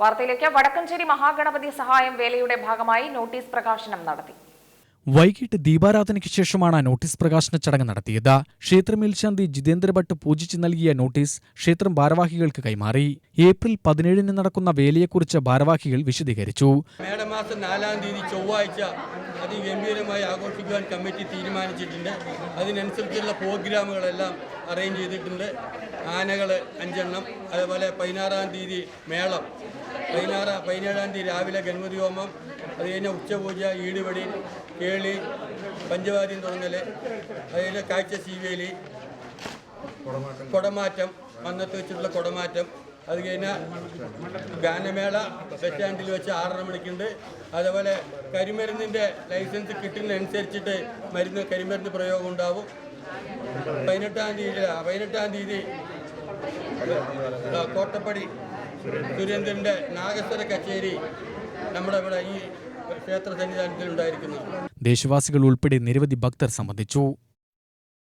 വാർത്തയിലേക്ക് വടക്കഞ്ചേരി മഹാഗണപതി സഹായം വേലയുടെ ഭാഗമായി നോട്ടീസ് പ്രകാശനം നടത്തി. വൈകിട്ട് ദീപാരാധനയ്ക്ക് ശേഷമാണ് നോട്ടീസ് പ്രകാശന ചടങ്ങ് നടത്തിയത്. ക്ഷേത്ര മേൽശാന്തി ജിതേന്ദ്ര ഭട്ട് പൂജിച്ച് നൽകിയ നോട്ടീസ് ക്ഷേത്രം ഭാരവാഹികൾക്ക് കൈമാറി. ഏപ്രിൽ പതിനേഴിന് നടക്കുന്ന വേലയെക്കുറിച്ച് ഭാരവാഹികൾ വിശദീകരിച്ചു. മേടമാസം നാലാം തീയതി ചൊവ്വാഴ്ച അതിഗംഭീരമായി ആഘോഷിക്കുവാൻ കമ്മിറ്റി തീരുമാനിച്ചിട്ടുണ്ട്. അതിനനുസരിച്ചുള്ള പ്രോഗ്രാമുകളെല്ലാം അറേഞ്ച് ചെയ്തിട്ടുണ്ട്. ആനകൾ അഞ്ചെണ്ണം അതുപോലെ പതിനാറാം തീയതി മേളം. പതിനാറ് പതിനേഴാം തീയതി രാവിലെ ഗണപതി ഹോമം അത് കഴിഞ്ഞാൽ ഉച്ചപൂജ ഈടുപടി കേളി പഞ്ചവാദ്യം തുടങ്ങൽ അത് കഴിഞ്ഞ് കാഴ്ച ശീവേലി കുടമാറ്റം മന്നത്ത് വെച്ചിട്ടുള്ള കുടമാറ്റം അത് കഴിഞ്ഞാൽ ഗാനമേള സ്റ്റാൻഡിൽ വെച്ച് ആറര മണിക്കുണ്ട്. അതുപോലെ കരിമരുന്നിന്റെ ലൈസൻസ് കിട്ടുന്നതനുസരിച്ചിട്ട് മരുന്ന് കരിമരുന്ന് പ്രയോഗം ഉണ്ടാവും. പതിനെട്ടാം തീയതി പതിനെട്ടാം തീയതി. കോട്ടപ്പടി സുരേന്ദ്രന്റെ നാഗസ്വര കച്ചേരി നമ്മുടെ ഇവിടെ ഈ ക്ഷേത്ര സന്നിധാനത്തിൽ ഉണ്ടായിരിക്കുന്നു ദേശവാസികൾ ഉൾപ്പെടെ നിരവധി ഭക്തർ സംബന്ധിച്ചു.